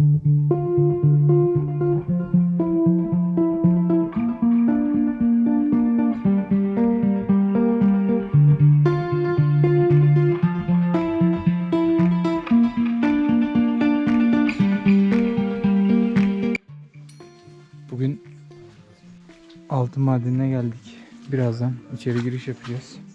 Bugün altın madenine geldik. Birazdan içeri giriş yapacağız.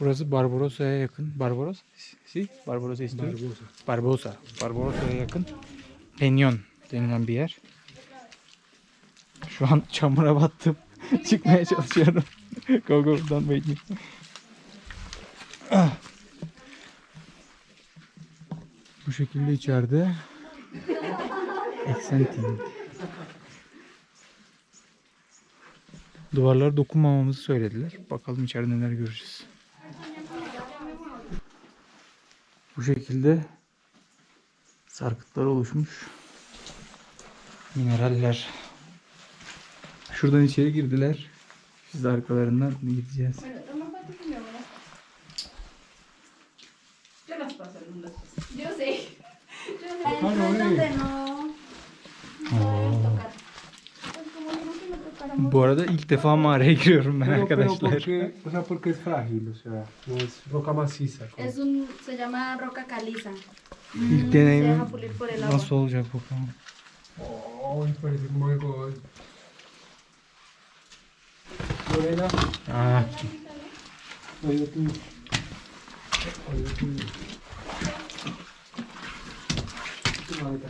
Burası Barbarosa'ya yakın. Barbarosa? Si? Barbarosa istiyor. Barbosa. Barbosa. Barbarosa'ya yakın. Penyon denilen bir yer. Şu an çamura battım. Çıkmaya çalışıyorum. go go me. Ah. Bu şekilde içeride. Excenting. Duvarlara dokunmamamızı söylediler. Bakalım içeride neler göreceğiz. Bu şekilde sarkıtlar oluşmuş. Mineraller. Şuradan içeri girdiler. Biz de arkalarından gideceğiz. Yo sé. No. Oo. Bu arada ilk defa mağaraya giriyorum ben Pero, pero arkadaşlar. porque, o sea, porque es frágil, o sea, no es roca maciza. como- Es un, se llama roca caliza. İlk Se deneyimim deja pulir por el agua. nasıl olacak bakalım. Ay, parece como de gol. Lorena, Aa, oído tuyo. Oído tuyo. Tu maleta.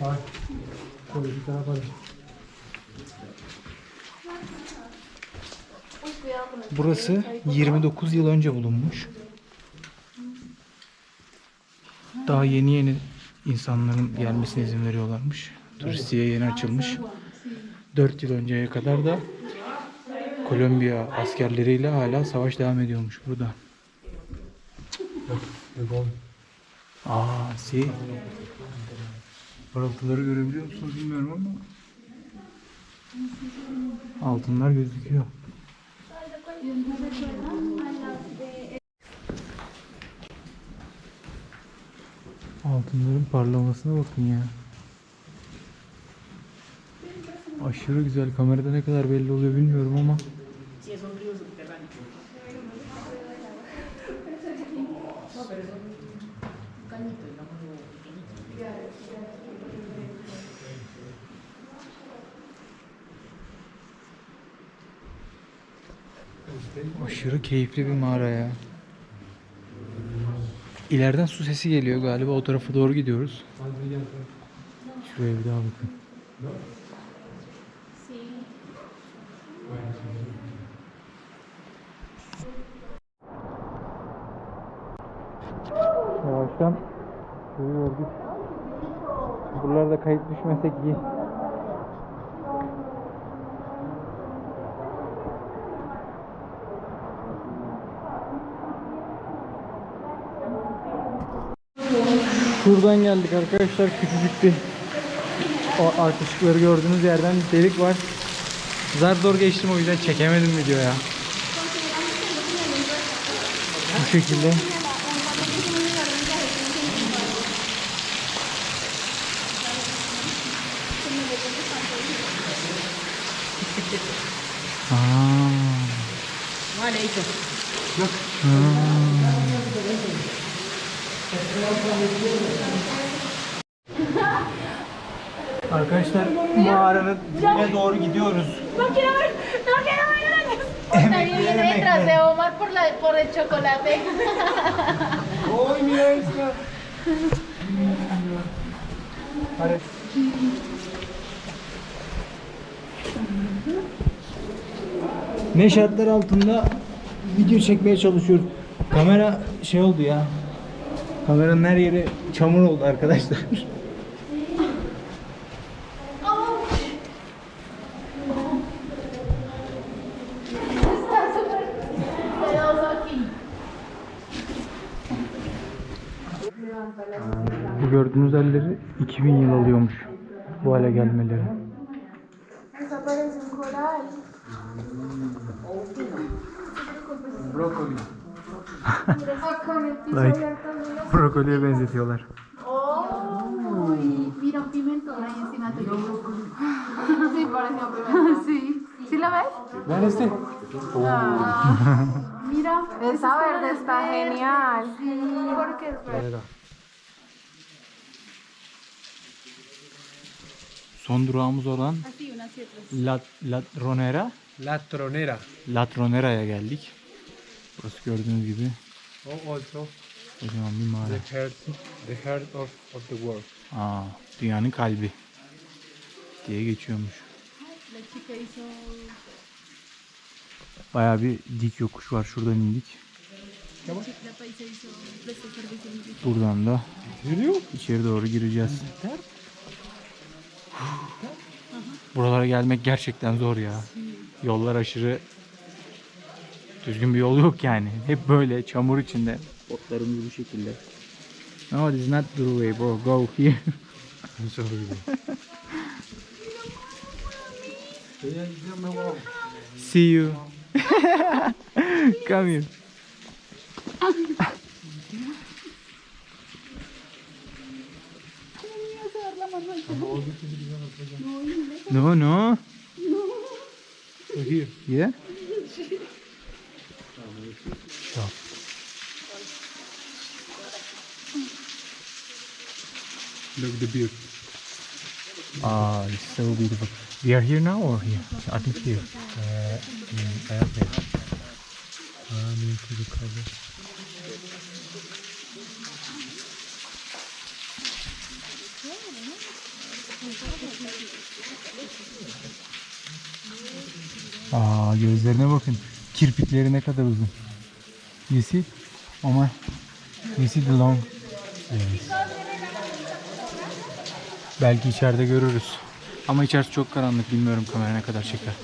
Uy, cuidado con el burası 29 yıl önce bulunmuş. Daha yeni yeni insanların gelmesine izin veriyorlarmış. Turistiye yeni açılmış. 4 yıl önceye kadar da Kolombiya askerleriyle hala savaş devam ediyormuş burada. De gol. Parıltıları görebiliyor musunuz bilmiyorum ama altınlar gözüküyor. Altınların parlamasına bakın ya. Aşırı güzel. Kamerada ne kadar belli oluyor bilmiyorum ama. Aşırı keyifli bir mağara ya. İleriden su sesi geliyor galiba. O tarafa doğru gidiyoruz. Şuraya bir daha bakın. Yavaştan. Buralarda kayıp düşmesek iyi. Şuradan geldik arkadaşlar. Küçücük bir o arka ışıkları gördüğünüz yerden delik var. Zar zor geçtim o yüzden çekemedim video ya. Bu şekilde. Aa. Arkadaşlar mağaranın dibine doğru gidiyoruz. No quiero ver, no quiero ver. Está bien, viene detrás de Omar por, la, por el chocolate. ¡Ay, mira esta! Pare- Ne şartlar altında video çekmeye çalışıyoruz. Kamera şey oldu ya. Kameranın her yeri çamur oldu arkadaşlar. Bu gördüğünüz halleri 2000 yıl alıyormuş bu hale gelmeleri. Like brokoliye benzetiyorlar. Oh, y mira un pimentón ahí encima tuyo. Sí, pareció un pimentón. Sí. ¿Sí lo ves? Vean este. Mira. Esa verde está genial. Porque es verde. Son durağımız olan Así, una así, otra. La, La Tronera. La tronera. La Tronera'ya geldik. Burası gördüğünüz gibi Oh, also kocaman bir mağara. the heart, the heart of, of the world. Aa, dünyanın kalbi diye geçiyormuş. Bayağı bir dik yokuş var. Şuradan indik. Buradan da içeri doğru gireceğiz. Buralara gelmek gerçekten zor ya. Yollar aşırı düzgün bir yol yok yani. Hep böyle çamur içinde. Botlarımız bu şekilde. No, this is not the way bro. Go here. Es horrible. See you. Come here. No, no. So here. Yeah. Look the beard. Ah, it's so beautiful. We are here now or here? I think here. Uh, I am here. I'm into the cover. Aa gözlerine bakın. Kirpikleri ne kadar uzun. You see? Omar. You see the long. Yes. Belki içeride görürüz. Ama içerisi çok karanlık. Bilmiyorum kamera ne kadar çeker.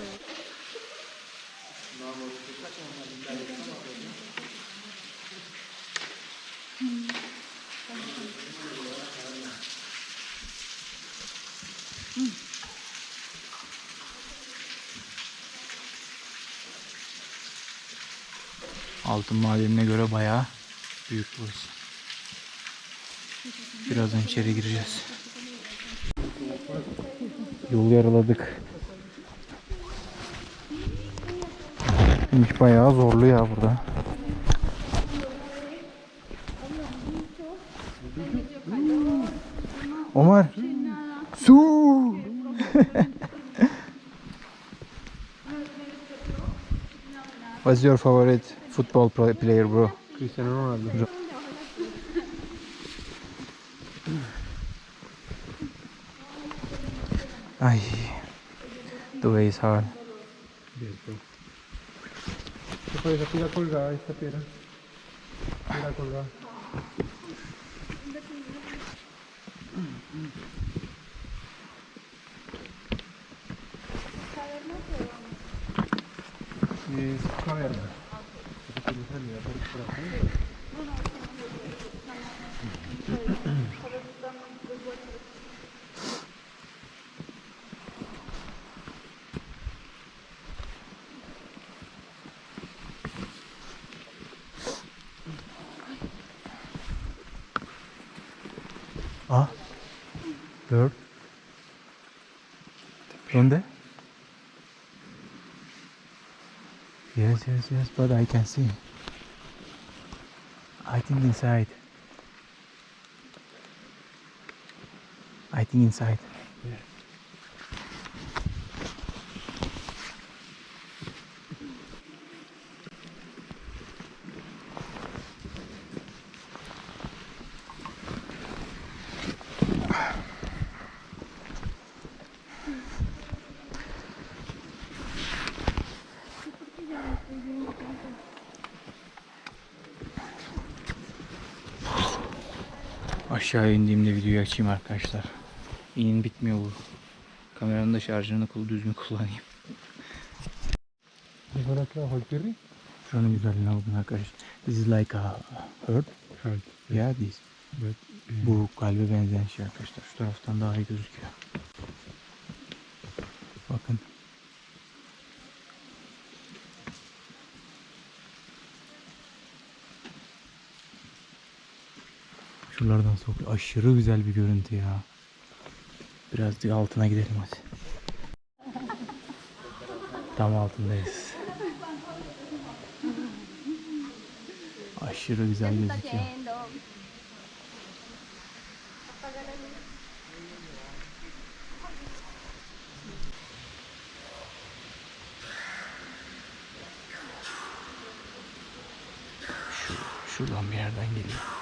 Altın madenine göre bayağı büyük burası. Birazdan içeri gireceğiz. Yolu yaraladık. İş bayağı zorlu ya burada. Omar. Su. What's your favorite football player, bro? Cristiano Ronaldo. Ay, the way is hard. Bien, bro. ¿Qué fue esa colgada? Esta piedra. Colgada. Es caverna. Bird. ¿Dónde? Yes, yes, yes, but I can see. I think inside. I think inside. Aşağı indiğimde videoyu açayım arkadaşlar. İnin bitmiyor bu. Kameranın da şarjını kul düzgün kullanayım. Şuranın güzelliğine bakın arkadaşlar. This is like a herb. Heart. Yeah, this. But, Bu kalbe benzeyen şey arkadaşlar. Şu taraftan daha iyi gözüküyor. Bakın. Şuralardan sokuyor. Aşırı güzel bir görüntü ya. Biraz da altına gidelim hadi. Tam altındayız. Aşırı güzel gözüküyor. Şu, şuradan bir yerden geliyor.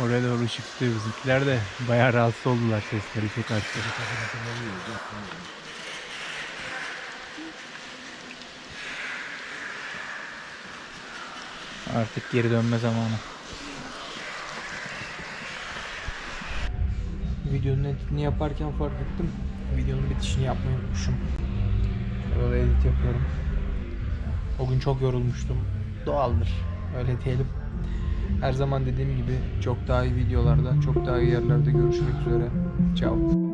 Oraya doğru ışık tutuyor bizimkiler de bayağı rahatsız oldular sesleri çok arttı. Artık geri dönme zamanı. Videonun editini yaparken fark ettim. Videonun bitişini yapmayı unutmuşum. Böyle edit yapıyorum. O gün çok yorulmuştum. Doğaldır. Öyle diyelim. Her zaman dediğim gibi çok daha iyi videolarda, çok daha iyi yerlerde görüşmek üzere. Ciao.